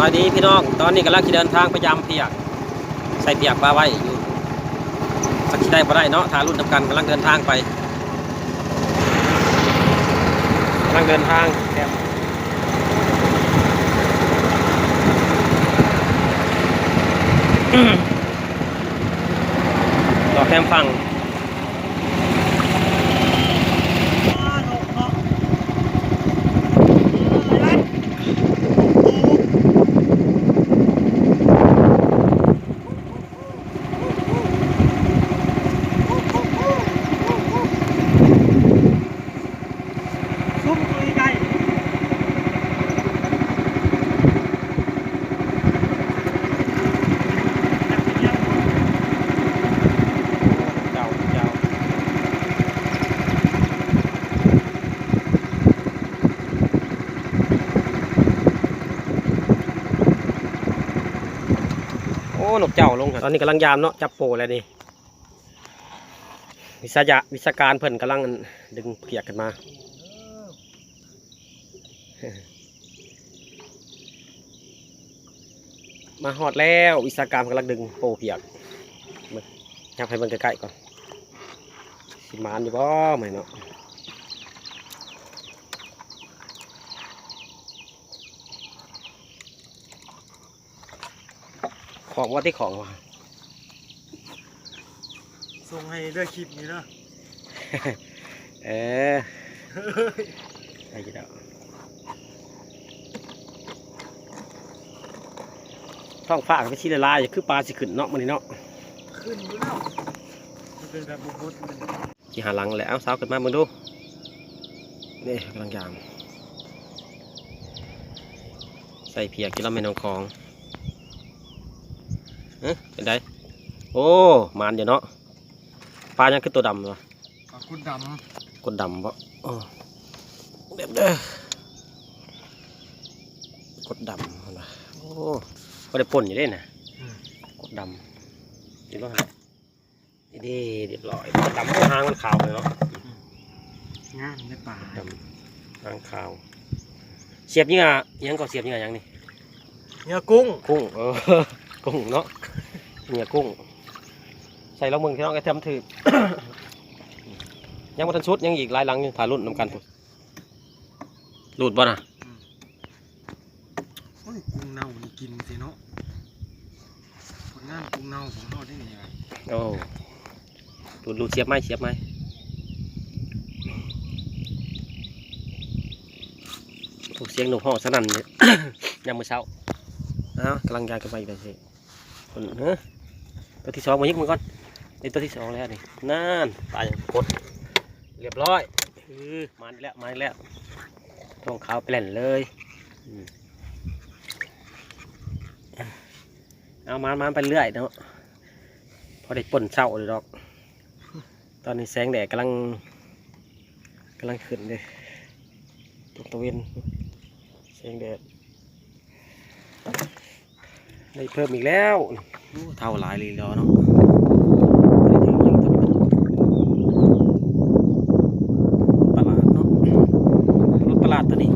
บายดีพี่น้อง ตอนนี้กำลังจะเดินทางไปยามเปียก ใส่เปียกปลาไว้อยู่สักทีได้บ่ได้เนาะทารุ่นทำกันกำลังเดินทางไปกำลังเดินทางแคมรอแคมฟัง ซุ่มคุยไก่ เจ้าเจ้าโอ้นกเจ้าลงครับตอนนี้กำลังยามเนาะจับโปแล้วนี่วิศยะวิชาการเพิ่นกำลังดึงเพียกกันมามาหอดแล้ววิศาการกำลังดึงโปเพียกมาอยากให้เบิ่งใกล้ๆก่อนสิมานอยู่บ่ไหมเนาะ ของว่าที่ของวะส่งให้ด้วยคลิปนี้เนาะเออไอ้กี่ดอกท้องฟ้าก็ไปชี้ละลายอย่าคือปลาสิขึ้นเนาะมันนี่เนาะขึ้นอยู่แล้วมันเป็นแบบบุบๆมันที่หาหลังแหละเอาสาวขึ้นมามึงดูนี่กำลังยาม ใส่เพียกินแล้วไม่น้องของ เอ๊ะเป็นไดโอ้มานอยู่เนาะปลายังคือตัวดำวะปลาคุณดกดดำปะโอ้เด็ดเด้อกดดำมันวะโอ้ก็ได้ป่นอยู่เด้นะกดดำเห็นป่ะนี่เด้เรียบร้อยกดดำโอ้หางมันขาวเลยเนาะำงานในป่าดำหางขาว เสียบยังไงยังก็เสียบยังไงยังนี่เนื้อกุ้งกุ้งเออกุ้งเนาะ เนี่ยกุ้ง ใส่ลงมึงที่น้องไอ้เทมถือ ยังมาทันชุดยังอีกหลายหลังอยู่ถ่ายรุ่นนำกันพุ่นรูดบ่น่ะโอ้ยกุ้งเน่านี่กินสิเนาะผลงานกุ้งเน่าของเราได้ยังไงโอ้รูดรูดเสียบไหมเสียบไหมถูกเสียงหนูห้องสนั่นเนี่ย ยามมื้อเช้าเอ้าวกำลังย้ายกันไปอีกแล้วสิคนเฮ้ย ตัวที่สองมายิกมือก่อนนี่ตัวที่สองแล้วนี่นั่นตายอย่างกดเรียบร้อยเออมาแล้วมาแล้วท้องขาวแปลนเลยเอามามาไปเรื่อยเนาะพอได้ป่นเศร้าเลยดอก ตอนนี้แสงแดดกำลังกำลังขึ้นเลยตกตะเวนแสงแดดได้เพิ่มอีกแล้ว เท่าหลายเลยเนาะประหลาดเนาะรถประลาดตัวนี้